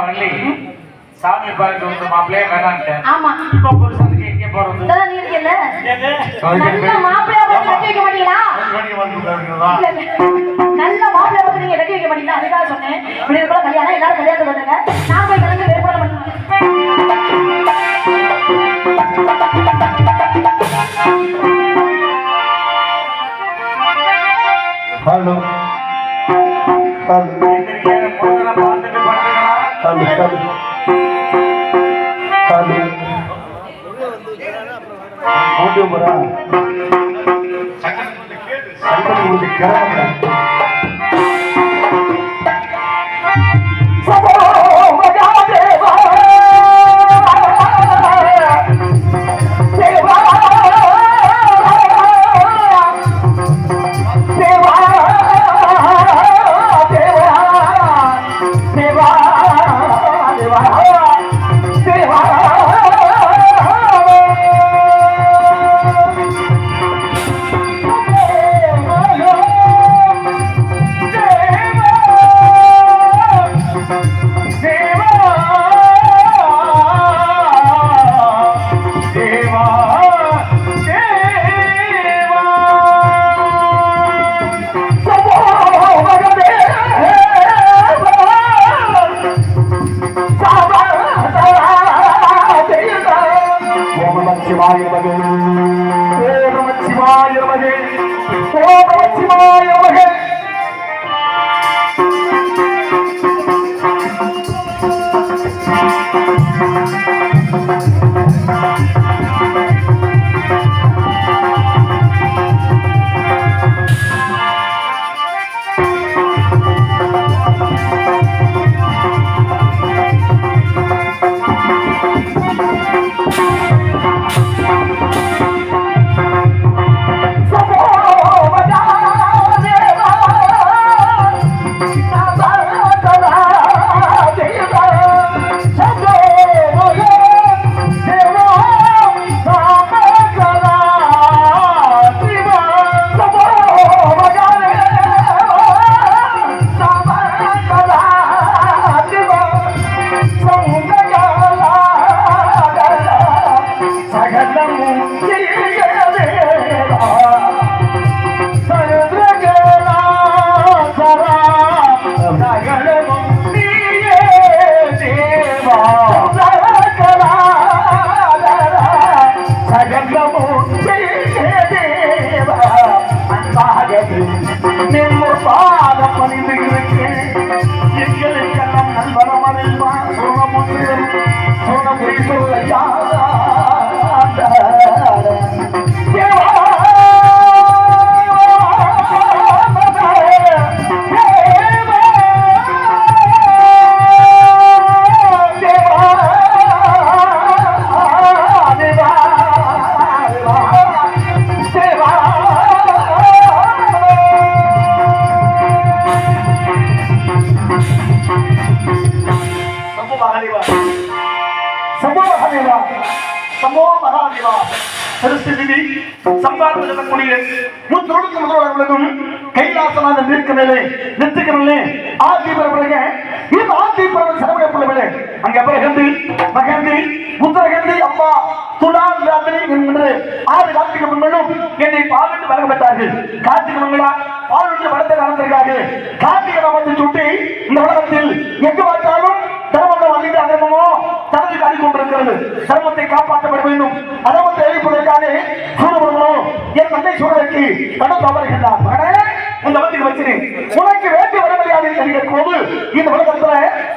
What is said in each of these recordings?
வள்ளி சாமி பார்க்க வந்து மாப்பிள்ளையே வேணான்ட்டேன் ஆமா. இப்போ புருஷனுக்கு எங்கே போறது. நீ இருக்கல? நல்ல மாப்பிள்ளைய பார்த்து கட்டி வைக்க மாட்டீங்களா? இல்ல, இல்ல. நல்ல மாப்பிள்ளைய பார்த்து நீங்க கட்டி வைக்க மாட்டீங்களா? அதுக்காக சொன்னேன். இப்படி இருக்கலாம் கல்யாணம். எல்லாரும் கல்யாணத்துக்கு வந்துருங்க. நான் போய் கலந்து ஏற்பாடு பண்ணுவேன் ஹலோ. ஹலோ. பண்ணுறா ஹலோ ஹலோ ஹலோ ஆடியோ வரா சங்கடம் உங்களுக்கு கிளம்ப மகாதேவா திருஸ்திதி சம்பாரம் சொல்லக்கூடிய நூற்றொழுக்கு முதல்வர்களுக்கும் கைலாசநாதன் நிற்க மேலே நிறுத்துக்க மேலே ஆதி பரம்பரைய இந்த ஆதி பரம்பரை சரவண பிள்ளை அங்க பிறகந்து ராத்திரி ஆறு கார்த்திகை மங்களும் என்னை பாவிட்டு வழங்கப்பட்டார்கள் கார்த்திகை மங்களா பாவிட்டு வளர்த்த காலத்திற்காக கார்த்திகை நாமத்தை சுட்டி காப்பாற்றப்பட வேண்டும் அதர்மத்தை என் தந்தை சூழலுக்கு கடன் தவறுகின்றார் மகனே இந்த வந்திக்கு வச்சினேன். உனக்கு வேண்டிய வர முடியாது என்கிற போது இந்த உலகத்துல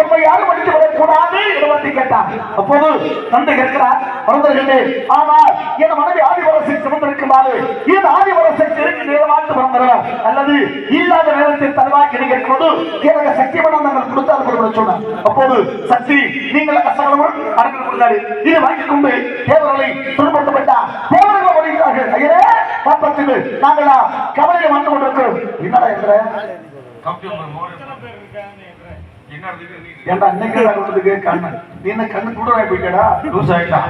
எம்மை யாரும் அடித்து கூடாது என்று வந்து கேட்டார். அப்போது தந்தை கேட்கிறார் பிறந்தவர்களே ஆனால் என் மனைவி ஆதிவரசை சுமந்திருக்குமாறு இந்த ஆதிவரசை தெருக்கு நேரமாட்டு பிறந்தவர். அல்லது இல்லாத நேரத்தில் தருவாய் என்று கேட்கும்போது எனக்கு சக்தி மனம் நாங்கள் கொடுத்தால் கொடுக்க சொன்னார். அப்போது சக்தி நீங்கள் கஷ்டங்களும் அடங்கல் கொடுத்தாரு. இது வாங்கிக் கொண்டு தேவர்களை துன்பப்படுத்தப்பட்டார் தேவர்கள் வருகிறார்கள் ஐயரே காப்பாற்றுங்க நாங்களா கவலையை வந்து கொண்டிருக்கிறோம். என்னடா என்ற கம்ப்யூட்டர் ஏன்டா இன்னைக்கு கொண்டதுக்கு கண்ணு? நீ என்ன கண்ணு கூட போயிட்டடா? லூஸ் ஆயிட்டா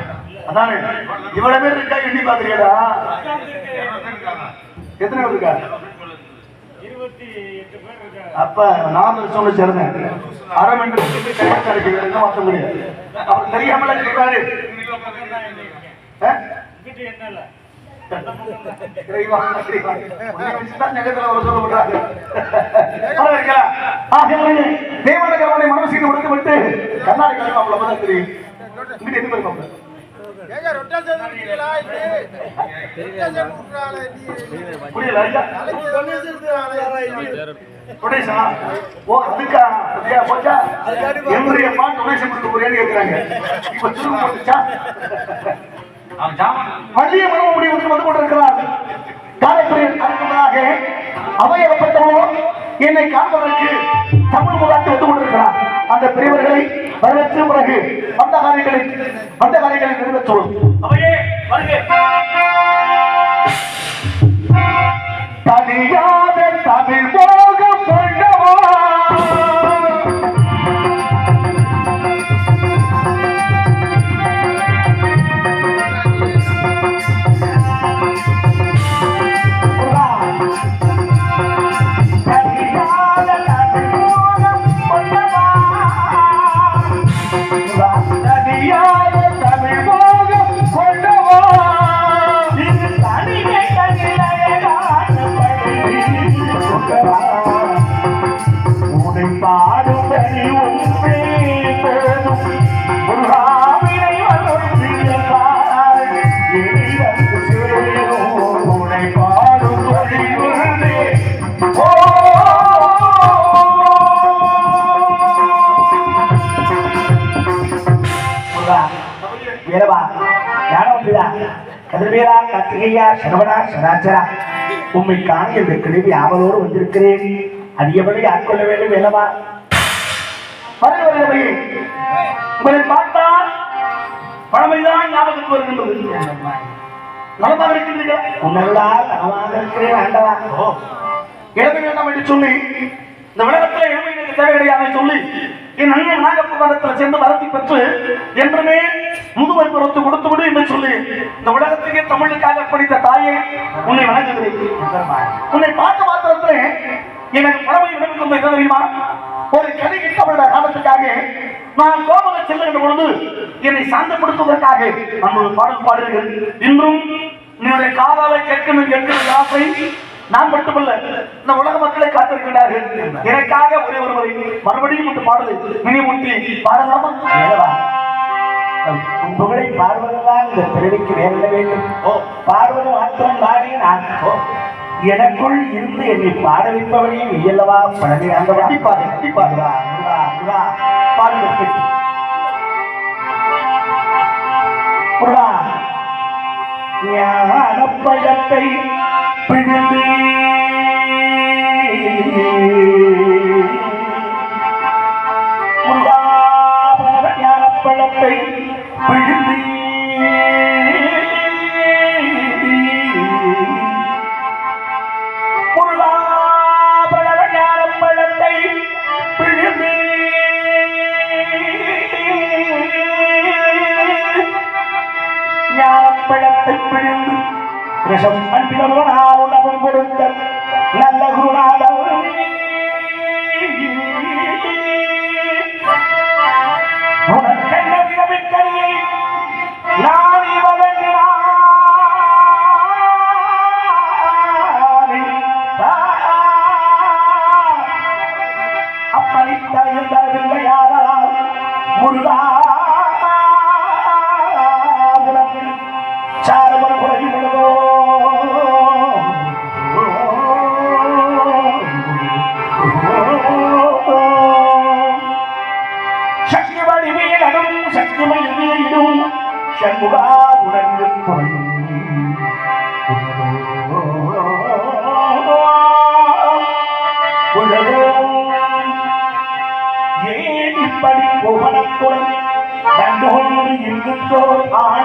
அதானே? இவ்வளவு பேர் இருக்கா எண்ணி பாக்குறியடா எத்தனை பேர் இருக்கா? அப்ப நாலு சொல்லி சேர்ந்தேன் அரை மணி நேரத்துக்கு கையால் கிடைக்க வேற மாற்ற முடியாது. அவர் தெரியாமல சொல்றாரு தேவனகரவனை மனசு செய்து கொடுத்து விட்டு கண்ணாடி தெரியும் இங்கிட்டு எது புரியல டொனேஷன் விட்டுறாளே டொனேஷனா ஓ அதுக்கா அதுக்கா போச்சா அம்மா டொனேஷன் கொடுக்க போறியான்னு கேட்கிறாங்க இப்ப சுருங்க போட்டுச்சா அவன் ஜாமான். வள்ளிய மரபு முடிவு வந்து கொண்டிருக்கிறார். காரைக்குடியில் அடுத்ததாக அவையப்பட்டவோ என்னை காண்பதற்கு தமிழ் முகாட்டி வந்து கொண்டிருக்கிறார். அந்த பெரியவர்களை வரவேற்ற பிறகு வந்த காரியங்களை வந்த காரியங்களை நிறைவேற்ற சொல்லும் அவையே வீரவா, ஞானவந்திதா, கதிர்வேலா, கார்த்திகேயா, சரவணா, சதாச்சரா, உம்மை காண இந்த கிழவி ஆவலோடு வந்திருக்கிறேன். அடியபடி ஆட்கொள்ள வேண்டும் வேலவா வருகிறவர்களே, உங்களை பார்த்தால் பழமைதான் ஞாபகத்துக்கு வருகின்றது. நலமாக இருக்கின்றீர்கள் உன்னருளால் நலமாக இருக்கிறேன் ஆண்டவா. இளமை வேண்டாம் என்று சொல்லி இந்த உலகத்துல இளமை எனக்கு தேவை கிடையாது சொல்லி என் அண்ணன் நாகப்புகாரத்தில் சேர்ந்து வளர்த்தி பெற்று என்றுமே முதுமை பொறுத்து கொடுத்து விடு என்று சொல்லி இந்த உலகத்துக்கே தமிழுக்காக படித்த தாயே உன்னை வணங்குகிறேன். உன்னை பார்த்த மாத்திரத்திலே எனக்கு பழமை விளம்பி கொண்டு என்ன தெரியுமா? ஒரு கதை கிட்டப்பட்ட காலத்துக்காக நான் கோபக செல்லுகின்ற பொழுது என்னை சாந்தப்படுத்துவதற்காக நான் பாடல் பாடுகிறேன். இன்றும் என்னுடைய காதால கேட்கணும் கேட்கணும் ஆசை நான் மட்டுமல்ல இந்த உலக மக்களை காத்திருக்கிறார்கள். எனக்காக ஒரே ஒரு முறை மறுபடியும் இந்த பாடலை நினைவூட்டி பாடலாமா? புகழை பாடுவதெல்லாம் இந்த பிறவிக்கு வேண்டும். ஓ பாடுவது மாத்திரம் தானே நான். எனக்குள் இருந்து என்னை பாட வைப்பவனே நீ அல்லவா? பழனி ஆண்டவா கண்டிப்பாக கண்டிப்பாக முருகா, முருகா, ஞான பழத்தை பிழந்தே சண்முகா ஏன் இப்படி புகழத்துடன் கண்டுகொண்டு இருந்தோர் ஆண்டியானா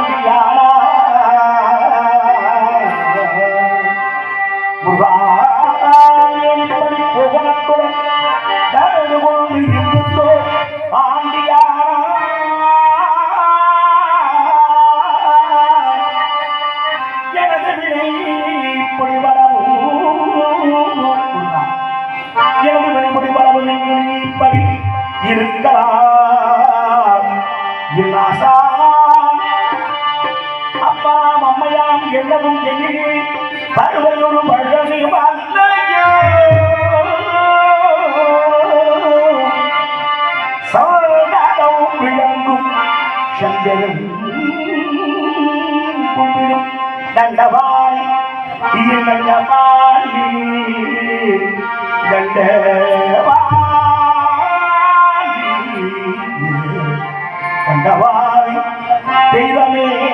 என்னவும் எண்ணினே பருவலொரு பழனி சவதானம் விளங்கும் சந்திரன் கும்பிடும் இது தண்டவாய் தண்டவாய் தெய்வமே.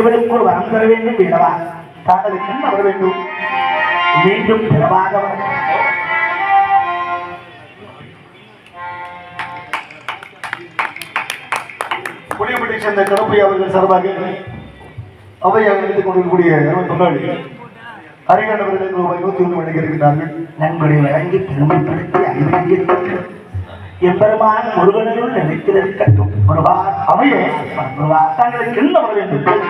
அடியவனுக்கு ஒரு வரம் தர வேண்டும் தாங்களுக்கு என்ன வர வேண்டும். மீண்டும் பிறவாக வர புளியப்பட்டி சேர்ந்த கருப்பை அவர்கள் சார்பாக அவையாக நடத்திக் கொண்டிருக்கக்கூடிய தொண்டாளி ஹரிகாண்டவர்கள் ரூபாய் நூத்தி ஒன்று வழங்கி இருக்கிறார்கள் நன்கொடை வழங்கி பெருமைப்படுத்தி அறிவிக்கிறது எம்பெருமான் முருகனுள் கட்டும் முருகா அவையே முருகா தங்களுக்கு என்ன வர வேண்டும்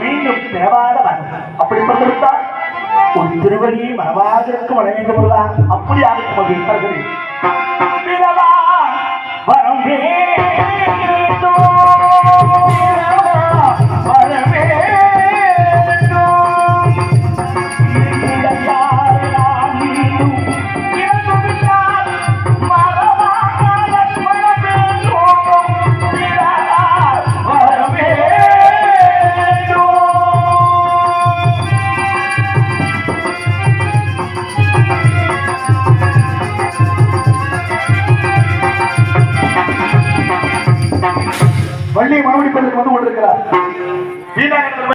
மீண்டும் பிறவாத வரம் அப்படி பட்டிருந்தால் உன் திருவடியை வர வேண்டும் முருகா அப்படி ஆகும் அது இருக்கிறது வரம் வேண்டும்